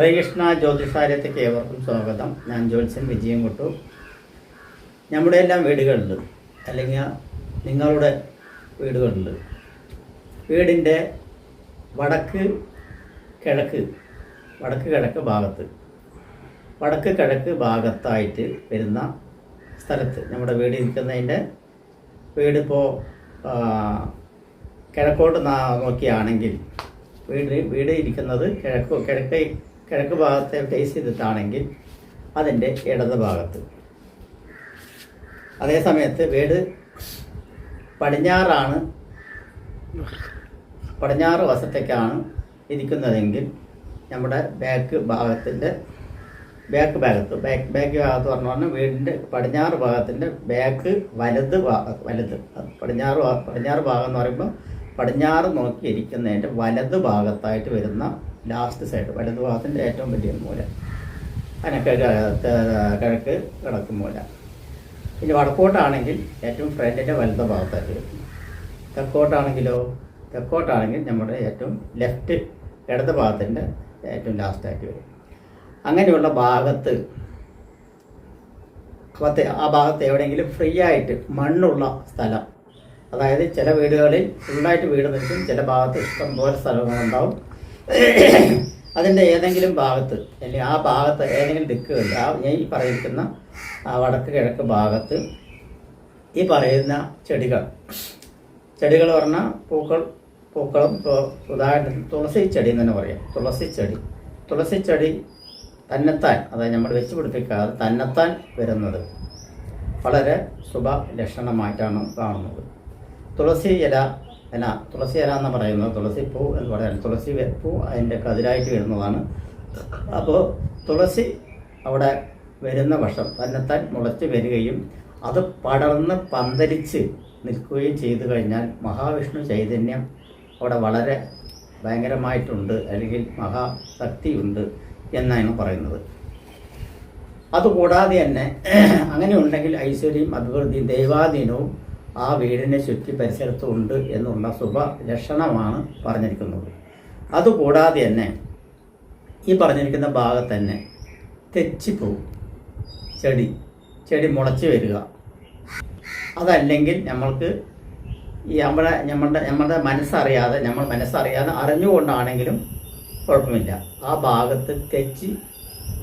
ശ്രീകൃഷ്ണ ജ്യോതിഷാലയത്തേക്ക് ഏവർക്കും സ്വാഗതം. ഞാൻ ജ്യോത്സ്യൻ വിജയം കൊട്ടു നമ്മുടെ എല്ലാം വീടുകളിൽ അല്ലെങ്കിൽ നിങ്ങളുടെ വീടുകളിൽ വീടിന്റെ വടക്ക് കിഴക്ക് വടക്ക് കിഴക്ക് ഭാഗത്ത് വടക്ക് കിഴക്ക് ഭാഗത്തായിട്ട് വരുന്ന സ്ഥലത്ത് നമ്മുടെ വീട് ഇരിക്കുന്നതിന്റെ വീടിപ്പോൾ കിഴക്കോട്ട് നോക്കിയാണെങ്കിൽ വീട് വീട് ഇരിക്കുന്നത് കിഴക്ക് കിഴക്ക് കിഴക്ക് ഭാഗത്തെ ഫേസ് ചെയ്തിട്ടാണെങ്കിൽ അതിന്റെ ഇടത് ഭാഗത്ത്. അതേസമയത്ത് വീട് പടിഞ്ഞാറാണ് പടിഞ്ഞാറ് വശത്തേക്കാണ് ഇരിക്കുന്നതെങ്കിൽ നമ്മുടെ ബാക്ക് ഭാഗത്തിന്റെ ബാക്ക് ഭാഗത്ത് ബാക്ക് ബാക്ക് ഭാഗത്ത് പറഞ്ഞു പറഞ്ഞാൽ വീടിന്റെ പടിഞ്ഞാറ് ഭാഗത്തിന്റെ ബാക്ക് വലത് വലത് പടിഞ്ഞാറ് പടിഞ്ഞാറ് ഭാഗം എന്ന് പറയുമ്പോൾ പടിഞ്ഞാറ് നോക്കി ഇരിക്കുന്നതിന്റെ വലത് ഭാഗത്തായിട്ട് വരുന്ന ലാസ്റ്റ് സൈഡ് വലത് ഭാഗത്തിന്റെ ഏറ്റവും വലിയ മൂല. അതിനൊക്കെ കിഴക്ക് കിഴക്ക് മൂല. ഇനി വടക്കോട്ടാണെങ്കിൽ ഏറ്റവും ഫ്രണ്ടിന്റെ വലത് ഭാഗത്തായിട്ട് വരും തെക്കോട്ടാണെങ്കിലോ? തെക്കോട്ടാണെങ്കിൽ നമ്മുടെ ഏറ്റവും ലെഫ്റ്റ് ഇടത് ഭാഗത്തിന്റെ ഏറ്റവും ലാസ്റ്റായിട്ട് വരും. അങ്ങനെയുള്ള ഭാഗത്ത് ഭാഗത്ത് ആ ഭാഗത്ത് എവിടെയെങ്കിലും ഫ്രീ ആയിട്ട് മണ്ണുള്ള സ്ഥലം. അതായത് ചില വീടുകളിൽ ഫുള്ളായിട്ട് വീട് നിൽക്കും ചില ഭാഗത്ത് ഇഷ്ടം പോലെ സ്ഥലങ്ങളുണ്ടാവും. അതിന്റെ ഏതെങ്കിലും ഭാഗത്ത് അല്ലെങ്കിൽ ആ ഭാഗത്ത് ഏതെങ്കിലും ദിക്കുകളിൽ ആ ഞാൻ ഈ പറയുന്ന ആ വടക്ക് കിഴക്ക് ഭാഗത്ത് ഈ പറയുന്ന ചെടികൾ. ചെടികൾ പറഞ്ഞാൽ പൂക്കൾ പൂക്കളും ഇപ്പോൾ ഉദാഹരണത്തിന് തുളസി ചെടി എന്ന് തന്നെ പറയാം. തുളസി ചെടി. തുളസി ചെടി തന്നെത്താൻ അതായത് നമ്മൾ വെച്ച് പിടിപ്പിക്കാതെ തന്നെത്താൻ വരുന്നത് വളരെ ശുഭ ലക്ഷണമായിട്ടാണ് കാണുന്നത്. തുളസി ഇല ഇല തുളസി ഇല എന്ന് പറയുന്നത്. തുളസി പൂ എന്ന് പറയുന്നത് തുളസി പൂ അതിന്റെ കതിരായിട്ട് വരുന്നതാണ് അപ്പോൾ തുളസി അവിടെ വരുന്ന വർഷം തന്നെത്താൻ മുളച്ച് വരികയും അത് പടർന്ന് പന്തലിച്ച് നിൽക്കുകയും ചെയ്തു കഴിഞ്ഞാൽ മഹാവിഷ്ണു ചൈതന്യം അവിടെ വളരെ ഭയങ്കരമായിട്ടുണ്ട്. അല്ലെങ്കിൽ മഹാശക്തിയുണ്ട് എന്നാണ് പറയുന്നത്. അതുകൂടാതെ തന്നെ അങ്ങനെ ഉണ്ടെങ്കിൽ ഐശ്വര്യവും അഭിവൃദ്ധിയും ദൈവാധീനവും ആ വീടിനെ ചുറ്റി പരിസരത്തുണ്ട് എന്നുള്ള ശുഭ ലക്ഷണമാണ് പറഞ്ഞിരിക്കുന്നത്. അതുകൂടാതെ തന്നെ ഈ പറഞ്ഞിരിക്കുന്ന ഭാഗത്ത് തന്നെ തെച്ചിപ്പൂ ചെടി ചെടി മുളച്ച് വരിക. അതല്ലെങ്കിൽ നമ്മൾക്ക് ഈ നമ്മുടെ നമ്മളുടെ നമ്മളുടെ മനസ്സറിയാതെ നമ്മൾ മനസ്സറിയാതെ അറിഞ്ഞുകൊണ്ടാണെങ്കിലും കുഴപ്പമില്ല. ആ ഭാഗത്ത് തെച്ചി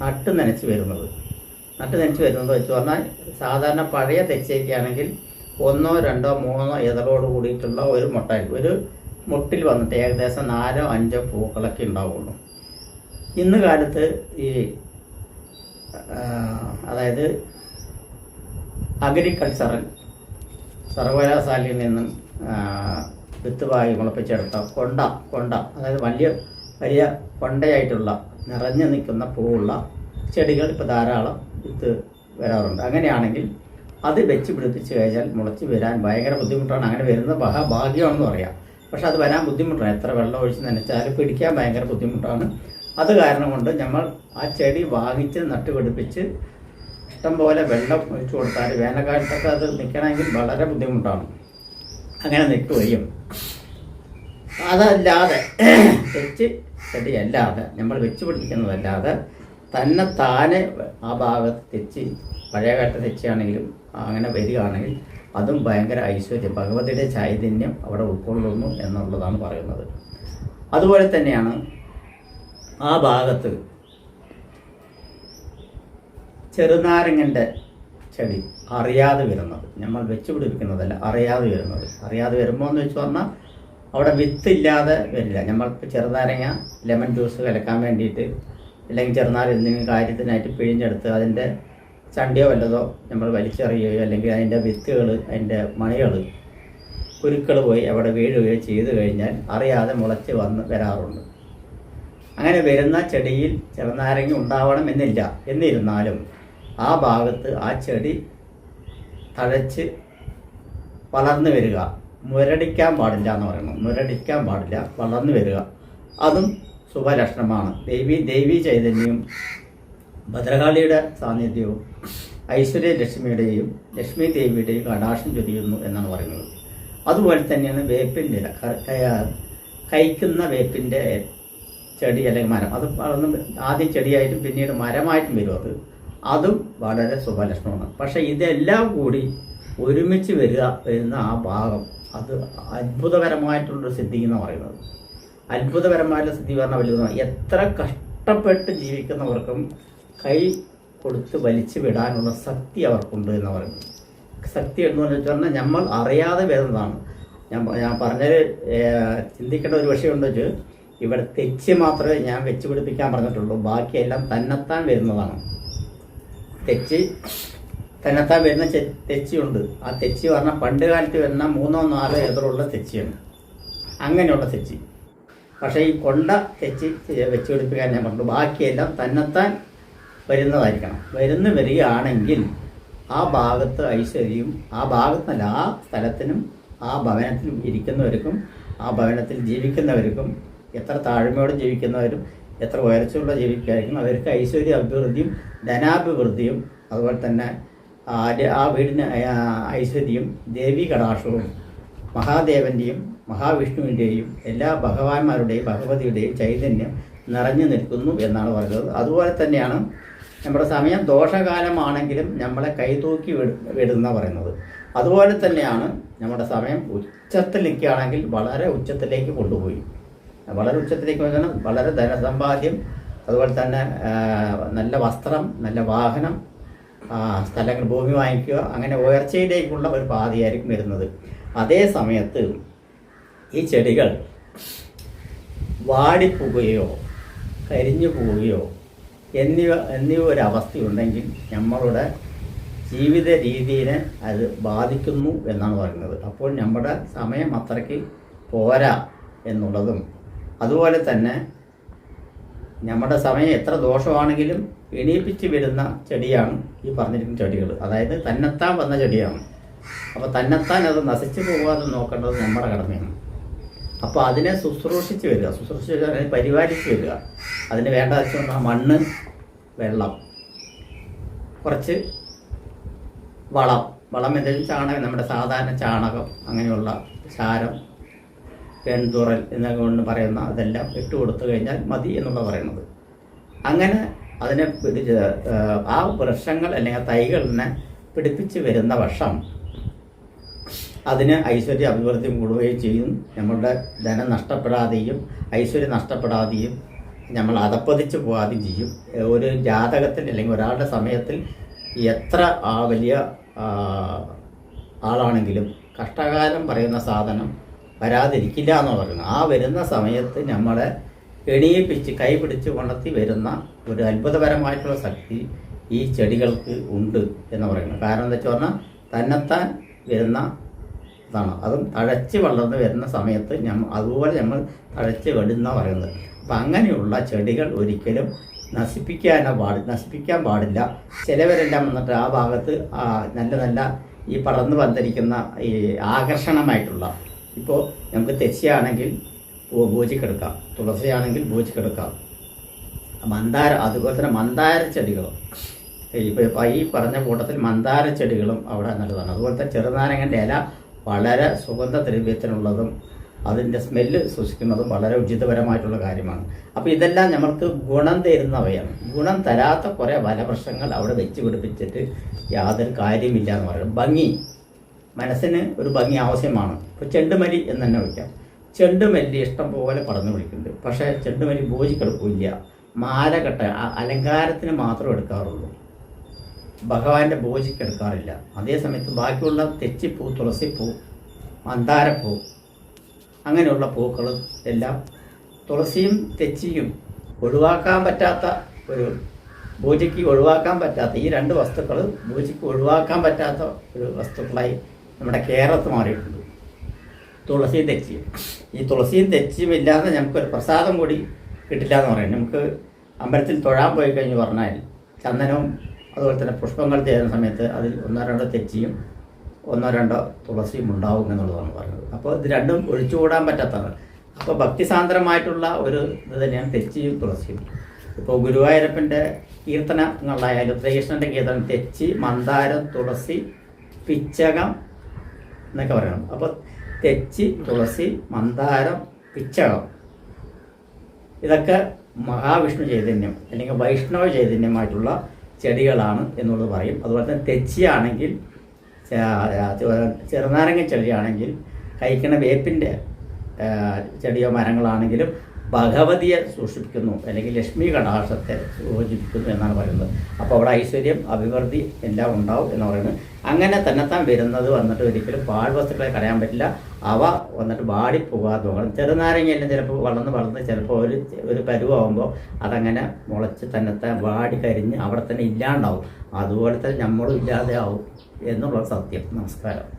നട്ട് നനച്ച് വരുന്നത്. നട്ട് നനച്ച് വരുന്നത് വെച്ച് പറഞ്ഞാൽ സാധാരണ പഴയ തെച്ചയൊക്കെ ആണെങ്കിൽ ഒന്നോ രണ്ടോ മൂന്നോ ഇതളോട് കൂടിയിട്ടുള്ള ഒരു മുട്ട ഒരു മുട്ടിൽ വന്നിട്ട് ഏകദേശം നാലോ അഞ്ചോ പൂക്കളൊക്കെ ഉണ്ടാവുള്ളൂ ഇന്ന് കാലത്ത് ഈ അതായത് അഗ്രികൾച്ചറൽ സർവകലാശാലയിൽ നിന്നും ആ, വിത്ത് വായി മുളപ്പിച്ചെടുത്ത കൊണ്ട കൊണ്ട അതായത് വലിയ വലിയ കൊണ്ടയായിട്ടുള്ള നിറഞ്ഞു നിൽക്കുന്ന പൂവുള്ള ചെടികൾ ഇപ്പോൾ ധാരാളം വിത്ത് വരാറുണ്ട്. അങ്ങനെയാണെങ്കിൽ അത് വെച്ച് പിടിപ്പിച്ച് കഴിഞ്ഞാൽ മുളച്ച് വരാൻ ഭയങ്കര ബുദ്ധിമുട്ടാണ്. അങ്ങനെ വരുന്ന മഹാഭാഗ്യമാണെന്ന് പറയാം. പക്ഷെ അത് വരാൻ ബുദ്ധിമുട്ടാണ്. എത്ര വെള്ളം ഒഴിച്ച് നനച്ചാലും പിടിക്കാൻ ഭയങ്കര ബുദ്ധിമുട്ടാണ്. അത് കാരണം കൊണ്ട് നമ്മൾ ആ ചെടി വാങ്ങിച്ച് നട്ടുപിടിപ്പിച്ച് ഇഷ്ടംപോലെ വെള്ളം ഒഴിച്ചു കൊടുത്താൽ വേനൽക്കാലത്തൊക്കെ അത് നിൽക്കണമെങ്കിൽ വളരെ ബുദ്ധിമുട്ടാണ്. അങ്ങനെ നിൽക്കുകയും അതല്ലാതെ തെച്ച് ചെടിയല്ലാതെ നമ്മൾ വെച്ച് പിടിപ്പിക്കുന്നതല്ലാതെ തന്നെ താനെ ആ ഭാഗത്ത് തെച്ച് പഴയകാലത്തെ തെച്ചാണെങ്കിലും അങ്ങനെ വരികയാണെങ്കിൽ അതും ഭയങ്കര ഐശ്വര്യം. ഭഗവതിയുടെ ചൈതന്യം അവിടെ ഉൾക്കൊള്ളുന്നു എന്നുള്ളതാണ് പറയുന്നത്. അതുപോലെ തന്നെയാണ് ആ ഭാഗത്ത് ചെറുനാരങ്ങന്റെ ചെടി അറിയാതെ വരുന്നത്. നമ്മൾ വെച്ച് പിടിപ്പിക്കുന്നതല്ല അറിയാതെ വരുന്നത്. അറിയാതെ വരുമ്പോൾ എന്ന് വെച്ച് പറഞ്ഞാൽ അവിടെ വിത്തില്ലാതെ വരില്ല. നമ്മൾക്ക് ചെറുനാരങ്ങ ലെമൺ ജ്യൂസ് കലക്കാൻ വേണ്ടിയിട്ട് അല്ലെങ്കിൽ ചെറുനാരങ്ങ എന്തെങ്കിലും കാര്യത്തിനായിട്ട് പിഴിഞ്ഞെടുത്ത് അതിന്റെ ചണ്ടിയോ വല്ലതോ നമ്മൾ വലിച്ചെറിയുകയോ അല്ലെങ്കിൽ അതിന്റെ വിത്തുകൾ അതിന്റെ മണികൾ കുരുക്കൾ പോയി അവിടെ വീഴുകയോ ചെയ്തു കഴിഞ്ഞാൽ അറിയാതെ മുളച്ച് വന്ന് വരാറുണ്ട്. അങ്ങനെ വരുന്ന ചെടിയിൽ ചെറുനാരങ്ങ ഉണ്ടാവണം എന്നില്ല. എന്നിരുന്നാലും ആ ഭാഗത്ത് ആ ചെടി തഴച്ച് വളർന്നു വരിക. മുരടിക്കാൻ പാടില്ല എന്ന് പറയുന്നത് മുരടിക്കാൻ പാടില്ല വളർന്നു വരിക. അതും ശുഭലക്ഷണമാണ്. ദേവി ദേവി ചൈതന്യവും ഭദ്രകാളിയുടെ സാന്നിധ്യവും ഐശ്വര്യ ലക്ഷ്മിയുടെയും ലക്ഷ്മി ദേവിയുടെയും കടാക്ഷം ചൊരിയുന്നു എന്നാണ് പറയുന്നത്. അതുപോലെ തന്നെയാണ് വേപ്പിന്റെ ഇല കഴിക്കുന്ന വേപ്പിന്റെ ചെടി അല്ലെങ്കിൽ മരം. അത് വളർന്ന് ആദ്യം ചെടിയായിട്ടും പിന്നീട് മരമായിട്ടും വരും അത്. അതും വളരെ ശുഭലക്ഷണമാണ്. പക്ഷേ ഇതെല്ലാം കൂടി ഒരുമിച്ച് വരിക വരുന്ന ആ ഭാഗം അത് അത്ഭുതകരമായിട്ടുള്ളൊരു സിദ്ധി എന്ന് പറയുന്നത്. അത്ഭുതകരമായിട്ടുള്ള സിദ്ധി പറഞ്ഞാൽ വലുതാണ് എത്ര കഷ്ടപ്പെട്ട് ജീവിക്കുന്നവർക്കും കൈ കൊടുത്ത് വലിച്ചു വിടാനുള്ള ശക്തി അവർക്കുണ്ട് എന്ന് പറയുന്നത് ശക്തി എന്ന് പറഞ്ഞാൽ നമ്മൾ അറിയാതെ വരുന്നതാണ്. ഞാൻ ഞാൻ പറഞ്ഞത് ചിന്തിക്കേണ്ട ഒരു വിഷയമുണ്ട് വെച്ച് ഇവിടെ തെച്ച് മാത്രമേ ഞാൻ വെച്ച് പിടിപ്പിക്കാൻ പറഞ്ഞിട്ടുള്ളൂ. ബാക്കിയെല്ലാം തന്നെത്താൻ വരുന്നതാണ്. തെച്ച് തന്നെത്താൻ വരുന്ന തെച്ചുണ്ട് ആ തെച്ചി പറഞ്ഞാൽ പണ്ട് കാലത്ത് വരുന്ന മൂന്നോ നാലോ എതിറുള്ള തെച്ചിയാണ് അങ്ങനെയുള്ള തെച്ചി പക്ഷേ ഈ കൊണ്ട തെച്ചി വെച്ച് പിടിപ്പിക്കാൻ ഞാൻ പറഞ്ഞു. ബാക്കിയെല്ലാം തന്നെത്താൻ വരുന്നതായിരിക്കണം. വരുന്ന വരികയാണെങ്കിൽ ആ ഭാഗത്ത് ഐശ്വര്യം ആ ഭാഗത്തല്ല ആ സ്ഥലത്തിനും ആ ഭവനത്തിൽ ഇരിക്കുന്നവർക്കും ആ ഭവനത്തിൽ ജീവിക്കുന്നവർക്കും എത്ര താഴ്മയോടെ ജീവിക്കുന്നവരും എത്ര ഉയർച്ചയുള്ള ജീവിക്കായിരിക്കും അവർക്ക് ഐശ്വര്യ അഭിവൃദ്ധിയും ധനാഭിവൃദ്ധിയും അതുപോലെ തന്നെ ആ വീടിന് ഐശ്വര്യം ദേവി കടാക്ഷവും മഹാദേവന്റെയും മഹാവിഷ്ണുവിന്റെയും എല്ലാ ഭഗവാന്മാരുടെയും ഭഗവതിയുടെയും ചൈതന്യം നിറഞ്ഞു നിൽക്കുന്നു എന്നാണ് പറയുന്നത്. അതുപോലെ തന്നെയാണ് നമ്മുടെ സമയം ദോഷകാലമാണെങ്കിലും നമ്മളെ കൈതൂക്കി വിട- വിടുന്ന പറയുന്നത്. അതുപോലെ തന്നെയാണ് നമ്മുടെ സമയം ഉച്ചത്തിൽ നിൽക്കുകയാണെങ്കിൽ വളരെ ഉച്ചത്തിലേക്ക് കൊണ്ടുപോയി. വളരെ ഉച്ചത്തിലേക്ക് പറഞ്ഞാൽ വളരെ ധനസമ്പാദ്യം അതുപോലെ തന്നെ നല്ല വസ്ത്രം നല്ല വാഹനം സ്ഥലങ്ങൾ ഭൂമി വാങ്ങിക്കുക അങ്ങനെ ഉയർച്ചയിലേക്കുള്ള ഒരു പാതയായിരിക്കും വരുന്നത്. അതേ സമയത്ത് ഈ ചെടികൾ വാടിപ്പോവുകയോ കരിഞ്ഞു പോവുകയോ എന്നിവ എന്നിവ ഒരു അവസ്ഥയുണ്ടെങ്കിൽ നമ്മളുടെ ജീവിത രീതിയെ അത് ബാധിക്കുന്നു എന്നാണ് പറയുന്നത്. അപ്പോൾ നമ്മുടെ സമയം അത്രയ്ക്ക് പോരാ എന്നുള്ളതും അതുപോലെ തന്നെ നമ്മുടെ സമയം എത്ര ദോഷമാണെങ്കിലും എണീപ്പിച്ച് വരുന്ന ചെടിയാണ് ഈ പറഞ്ഞിരിക്കുന്ന ചെടികൾ. അതായത് തന്നെത്താൻ വന്ന ചെടിയാണ്. അപ്പോൾ തന്നെത്താൻ അത് നശിച്ചു പോകാതെ നോക്കേണ്ടത് നമ്മുടെ കടമയാണ്. അപ്പോൾ അതിനെ ശുശ്രൂഷിച്ച് വരിക. ശുശ്രൂഷിച്ച് വരിക അതിനെ പരിപാലിച്ച് വരിക. അതിന് വേണ്ട വെച്ചാൽ മണ്ണ് വെള്ളം കുറച്ച് വളം. വളം എന്തെങ്കിലും ചാണകം നമ്മുടെ സാധാരണ ചാണകം അങ്ങനെയുള്ള ചാരം പെൺതുറൽ എന്നൊക്കെ കൊണ്ട് പറയുന്ന അതെല്ലാം ഇട്ട് കൊടുത്തു കഴിഞ്ഞാൽ മതി എന്നുള്ള പറയുന്നത്. അങ്ങനെ അതിനെ പിടിച്ച് ആ വൃക്ഷങ്ങൾ അല്ലെങ്കിൽ തൈകളിനെ പിടിപ്പിച്ച് വരുന്ന വർഷം അതിന് ഐശ്വര്യ അഭിവൃദ്ധി കൂടുകയും ചെയ്യും. നമ്മളുടെ ധനം നഷ്ടപ്പെടാതെയും ഐശ്വര്യം നഷ്ടപ്പെടാതെയും നമ്മൾ അതപ്പതിച്ച് പോകാതെയും ചെയ്യും. ഒരു ജാതകത്തിൽ അല്ലെങ്കിൽ ഒരാളുടെ സമയത്തിൽ എത്ര വലിയ ആളാണെങ്കിലും കഷ്ടകാലം പറയുന്ന സാധനം വരാതിരിക്കില്ല എന്ന് പറയുന്നത് ആ വരുന്ന സമയത്ത് നമ്മളെ എണീപ്പിച്ച് കൈപിടിച്ച് കൊണ്ടെത്തി വരുന്ന ഒരു അത്ഭുതപരമായിട്ടുള്ള ശക്തി ഈ ചെടികൾക്ക് ഉണ്ട് എന്ന് പറയുന്നത് കാരണം എന്താ വെച്ചാൽ പറഞ്ഞാൽ തന്നെത്താൻ വരുന്ന ഇതാണ്. അതും തഴച്ച് വളർന്ന് വരുന്ന സമയത്ത് ഞമ്മ അതുപോലെ നമ്മൾ തഴച്ച് വെടുന്ന പറയുന്നത്. അപ്പം അങ്ങനെയുള്ള ചെടികൾ ഒരിക്കലും നശിപ്പിക്കാനോ പാടി നശിപ്പിക്കാൻ പാടില്ല. ചിലവരെല്ലാം വന്നിട്ട് ആ ഭാഗത്ത് നല്ല നല്ല ഈ പടർന്ന് വന്നിരിക്കുന്ന ഈ ആകർഷണമായിട്ടുള്ള ഇപ്പോൾ നമുക്ക് തെച്ചിയാണെങ്കിൽ പൂജിക്കെടുക്കാം തുളസിയാണെങ്കിൽ പൂജിക്കെടുക്കാം മന്ദാര അതുപോലെ തന്നെ മന്ദാര ചെടികളും. ഇപ്പോൾ ഈ പറഞ്ഞ കൂട്ടത്തിൽ മന്ദാര ചെടികളും അവിടെ നല്ലതാണ്. അതുപോലെ തന്നെ ചെറുനാരങ്ങന്റെ ഇല വളരെ സുഗന്ധ ദ്രവ്യത്തിനുള്ളതും അതിന്റെ സ്മെല്ല് സൂക്ഷിക്കുന്നതും വളരെ ഉചിതപരമായിട്ടുള്ള കാര്യമാണ്. അപ്പോൾ ഇതെല്ലാം നമ്മൾക്ക് ഗുണം തരുന്നവയാണ്. ഗുണം തരാത്ത കുറേ വലവൃക്ഷങ്ങൾ അവിടെ വെച്ച് പിടിപ്പിച്ചിട്ട് യാതൊരു കാര്യമില്ല എന്ന് പറയും ഭംഗി. മനസ്സിന് ഒരു ഭംഗി ആവശ്യമാണ്. ഇപ്പോൾ ചെണ്ടുമല്ലി എന്ന് തന്നെ വിളിക്കാം. ചെണ്ടുമല്ലി ഇഷ്ടം പോലെ പടർന്നു വിളിക്കുന്നുണ്ട് പക്ഷേ ചെണ്ടുമല്ലി ഭോജിക്കെടുക്കില്ല മാല അലങ്കാരത്തിന് മാത്രം എടുക്കാറുള്ളൂ. ഭഗവാന്റെ പൂജയ്ക്ക് എടുക്കാറില്ല അതേ സമയത്ത് ബാക്കിയുള്ള തെച്ചിപ്പൂ തുളസിപ്പൂ മന്ദാരപ്പൂ അങ്ങനെയുള്ള പൂക്കൾ എല്ലാം തുളസിയും തെച്ചിയും ഒഴിവാക്കാൻ പറ്റാത്ത ഒരു പൂജയ്ക്ക് ഒഴിവാക്കാൻ പറ്റാത്ത ഈ രണ്ട് വസ്തുക്കൾ പൂജയ്ക്ക് ഒഴിവാക്കാൻ പറ്റാത്ത ഒരു വസ്തുക്കളായി നമ്മുടെ കേരളത്തിൽ മാറിയിട്ടുണ്ട്. തുളസിയും തെച്ചിയും. ഈ തുളസിയും തെച്ചിയും ഇല്ലാതെ നമുക്കൊരു പ്രസാദം കൂടി കിട്ടില്ല എന്ന് പറയാം. നമുക്ക് അമ്പലത്തിൽ തൊഴാൻ പോയി കഴിഞ്ഞ് പറഞ്ഞാൽ ചന്ദനവും അതുപോലെ തന്നെ പുഷ്പങ്ങൾ തേരുന്ന സമയത്ത് അതിൽ ഒന്നോ രണ്ടോ തെച്ചിയും ഒന്നോ രണ്ടോ തുളസിയും ഉണ്ടാവും എന്നുള്ളതാണ് പറയുന്നത്. അപ്പോൾ ഇത് രണ്ടും ഒഴിച്ചുകൂടാൻ പറ്റാത്തതാണ്. അപ്പോൾ ഭക്തിസാന്ദ്രമായിട്ടുള്ള ഒരു ഇത് തന്നെയാണ് തെച്ചിയും തുളസിയും. ഇപ്പോൾ ഗുരുവായൂരപ്പന്റെ കീർത്തനങ്ങളായാലും ശ്രീകൃഷ്ണന്റെ കീർത്തനം തെച്ചി മന്ദാരം തുളസി പിച്ചകം എന്നൊക്കെ പറയണം. അപ്പോൾ തെച്ചി തുളസി മന്ദാരം പിച്ചകം ഇതൊക്കെ മഹാവിഷ്ണു ചൈതന്യം അല്ലെങ്കിൽ വൈഷ്ണവ ചൈതന്യമായിട്ടുള്ള ചെടികളാണ് എന്നുള്ളത് പറയും. അതുപോലെ തന്നെ തെച്ചിയാണെങ്കിൽ ചെറുനാരങ്ങ ചെടിയാണെങ്കിൽ കഴിക്കണ വേപ്പിന്റെ ചെടിയോ മരങ്ങളാണെങ്കിലും ഭഗവതിയെ സൂക്ഷിപ്പിക്കുന്നു അല്ലെങ്കിൽ ലക്ഷ്മി കടാക്ഷത്തെ സൂചിപ്പിക്കുന്നു എന്നാണ് പറയുന്നത്. അപ്പോൾ അവിടെ ഐശ്വര്യം അഭിവൃദ്ധി എല്ലാം ഉണ്ടാവും എന്ന് പറയുന്നത്. അങ്ങനെ തന്നെത്താൻ വരുന്നത് വന്നിട്ട് ഒരിക്കലും പാഴ്വസ്തുക്കളെ കളയാൻ പറ്റില്ല. അവ വന്നിട്ട് വാടിപ്പോകാതെ നോക്കണം ചെറുനാരങ്ങയെല്ലാം ചിലപ്പോൾ വളർന്ന് വളർന്ന് ചിലപ്പോൾ ഒരു ഒരു പരുവാകുമ്പോൾ അതങ്ങനെ മുളച്ച് തന്നെത്താൻ വാടി കരിഞ്ഞ് അവിടെ തന്നെ ഇല്ലാണ്ടാവും. അതുപോലെ തന്നെ നമ്മളും ഇല്ലാതെ ആവും എന്നുള്ള സത്യം. നമസ്കാരം.